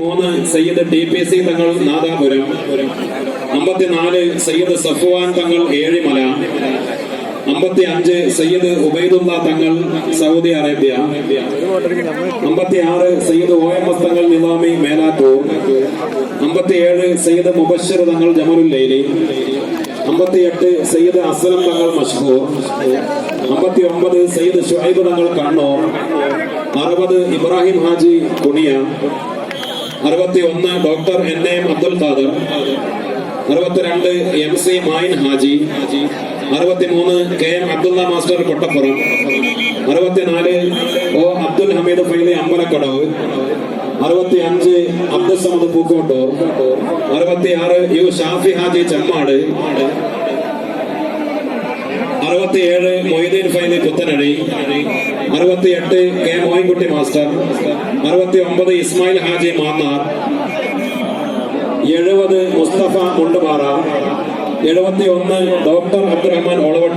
മൂന്ന് Sayyid T P C തങ്ങൾ നാദാപുരം. അമ്പത്തിനാല് സയ്യിദ് സഫുവാൻ തങ്ങൾ ഏഴിമല. അമ്പത്തി അഞ്ച് സയ്യിദ് ഉബൈദുള്ള തങ്ങൾ സൗദി അറേബ്യ. അമ്പത്തി ആറ് സയ്യിദ് ഒ എം എസ് തങ്ങൾ നിലാമി മേലാറ്റൂർ. അമ്പത്തിയേഴ് സയ്യിദ് മുബഷിർ തങ്ങൾ ജമലുല്ലൈലി. അമ്പത്തിയെട്ട് സയ്യിദ് അസ്ലം തങ്ങൾ മഷ്ഹൂർ. അമ്പത്തി ഒമ്പത് സയ്യിദ് ഷുഹൈബ് തങ്ങൾ കണ്ണൂർ. അറുപത് ഇബ്രാഹിം ഹാജി കുണിയ അറുപത്തി ഒന്ന് doctor N M Abdul Khader അറുപത്തിരണ്ട് എം സി മായിൻ ഹാജി അറുപത്തിമൂന്ന് K M Abdulla master Kottappuram അറുപത്തിനാല് ഒ അബ്ദുൽ ഹമീദ് ഫൈലി അമ്പലക്കടവ് അറുപത്തി അഞ്ച് അബ്ദുൽ സമദ് പൂക്കോട്ടൂർ അറുപത്തി ആറ് യു ഷാഫി ഹാജി ചെമ്മാട് അറുപത്തിയേഴ് മൊയ്തീൻ ഫൈലി പുത്തനഴി അറുപത്തിയെട്ട് കെ മോയിൻകുട്ടി മാസ്റ്റർ അറുപത്തി ഒമ്പത് ഇസ്മായിൽ ഹാജി മാന്നാർ എഴുപത് മുസ്തഫ മുണ്ടുപാറ എഴുപത്തി ഒന്ന് ഡോക്ടർ അബ്ദുറഹ്മാൻ ഒളവട്ട